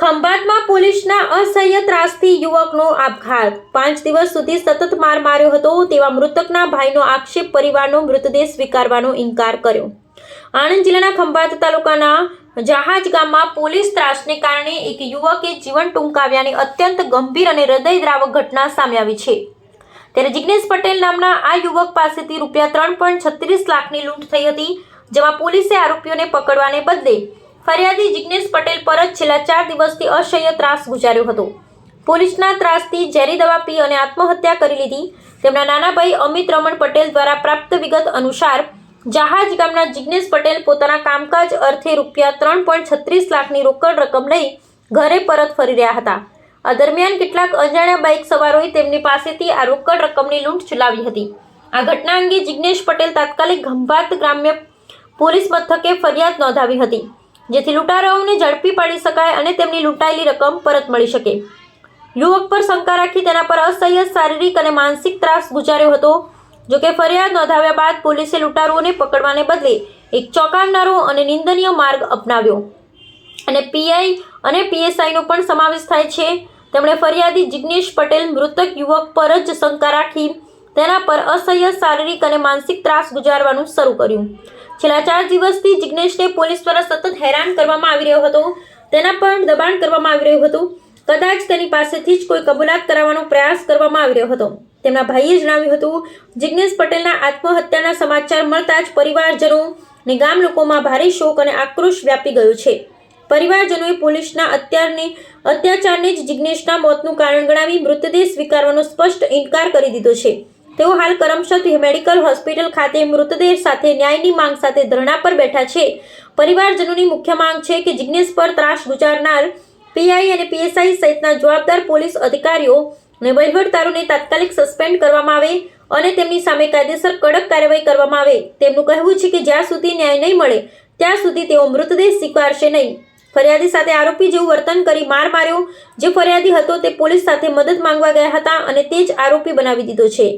ખંભાતમાં પોલીસના અસહ્ય ત્રાસથી યુવકનો આપઘાત. પાંચ દિવસ સુધી સતત માર માર્યો હતો તેવા મૃતકના ભાઈનો આક્ષેપ પરિવારનો મૃતદેહ સ્વીકારવાનો ઇનકાર કર્યો. આણંદ જિલ્લાના ખંભાત તાલુકાના જહાજ ગામમાં પોલીસ ત્રાસને કારણે એક યુવકે જીવન ટૂંકાવ્યાની અત્યંત ગંભીર અને હૃદયદ્રાવક ઘટના સામે આવી છે. ત્યારે જિગ્નેશ પટેલ નામના આ યુવક પાસેથી રૂપિયા ત્રણ પોઈન્ટ છત્રીસ લાખની લૂંટ થઈ હતી, જેમાં પોલીસે આરોપીઓને પકડવાને બદલે ફરિયાદી જિગ્નેશ પટેલ પર જ છેલ્લા ચાર દિવસથી અસહ્ય ત્રાસ ગુજાર્યો હતો. પોલીસના ત્રાસથી ઝેરી દવા પી અને આત્મહત્યા કરી લીધી. તેમના નાના ભાઈ અમિત રમણ પટેલ દ્વારા પ્રાપ્ત વિગત અનુસાર, જહાજ ગામના જિગ્નેશ પટેલ પોતાના કામકાજ અર્થે રૂપિયા ત્રણ પોઈન્ટ છત્રીસ લાખની રોકડ રકમ લઈ ઘરે પરત ફરી રહ્યા હતા. આ દરમિયાન કેટલાક અજાણ્યા બાઇક સવારોએ તેમની પાસેથી આ રોકડ રકમની લૂંટ ચલાવી હતી. આ ઘટના અંગે જિગ્નેશ પટેલ તાત્કાલિક ખંભાત ગ્રામ્ય પોલીસ મથકે ફરિયાદ નોંધાવી હતી, જેથી લૂંટારાઓને ઝડપી પાડી શકાય અને તેમની લૂંટાયેલી રકમ પરત મળી શકે. યુવક પર શંકા રાખી તેના પર અસહ્ય શારીરિક અને માનસિક ત્રાસ ગુજાર્યો હતો જોકે ફરિયાદ નોંધાવ્યા બાદ પોલીસે લૂંટારુઓને પકડવાને બદલે એક ચોંકાવનારો અને નિંદનીય માર્ગ અપનાવ્યો. અને પીઆઈ અને પીએસઆઈનો પણ સમાવેશ થાય છે. તેમણે ફરિયાદી જિગ્નેશ પટેલ મૃતક યુવક પર જ શંકા રાખી તેના પર અસહ્ય શારીરિક અને માનસિક ત્રાસ ગુજારવાનું શરૂ કર્યું. છેલ્લા ચાર દિવસથી જિગ્નેશને પોલીસ દ્વારા સતત હેરાન કરવામાં આવી રહ્યો હતો. તેના પર દબાણ કરવામાં આવી રહ્યું હતું. કદાચ તેની પાસેથી જ કોઈ કબૂલાત કરાવવાનો પ્રયાસ કરવામાં આવી રહ્યો હતો. તેમના ભાઈએ જણાવ્યું હતું, જિગ્નેશ પટેલના આત્મહત્યાના સમાચાર મળતા જ પરિવારજનો ને ગામ લોકોમાં ભારે શોક અને આક્રોશ વ્યાપી ગયો છે. પરિવારજનોએ પોલીસના અત્યારની, અત્યાચારને જ જિગ્નેશના મોતનું કારણ ગણાવી મૃતદેહ સ્વીકારવાનો સ્પષ્ટ ઇનકાર કરી દીધો છે. તેઓ હાલ કરમસદ મેડિકલ હોસ્પિટલ ખાતે મૃતદેહ સાથે ન્યાયની માંગ સાથે ધરણા પર બેઠા છે. પરિવારજનોની મુખ્ય માંગ છે કે જિગ્નેશ પર ત્રાસ ગુજારનાર પીઆઈ અને પીએસઆઈ સહિતના જવાબદાર પોલીસ અધિકારીઓ અને વહીવટદારોને તાત્કાલિક સસ્પેન્ડ કરવામાં આવે અને તેમની સામે કાયદેસર કડક કાર્યવાહી કરવામાં આવે. તેમનું કહેવું છે કે જ્યાં સુધી ન્યાય નહીં મળે, ત્યાં સુધી તેઓ મૃતદેહ સ્વીકારશે નહીં. ફરિયાદી સાથે આરોપી જેવું વર્તન કરી માર માર્યો. જે ફરિયાદી હતો તે પોલીસ સાથે મદદ માંગવા ગયા હતા અને તે જ આરોપી બનાવી દીધો છે.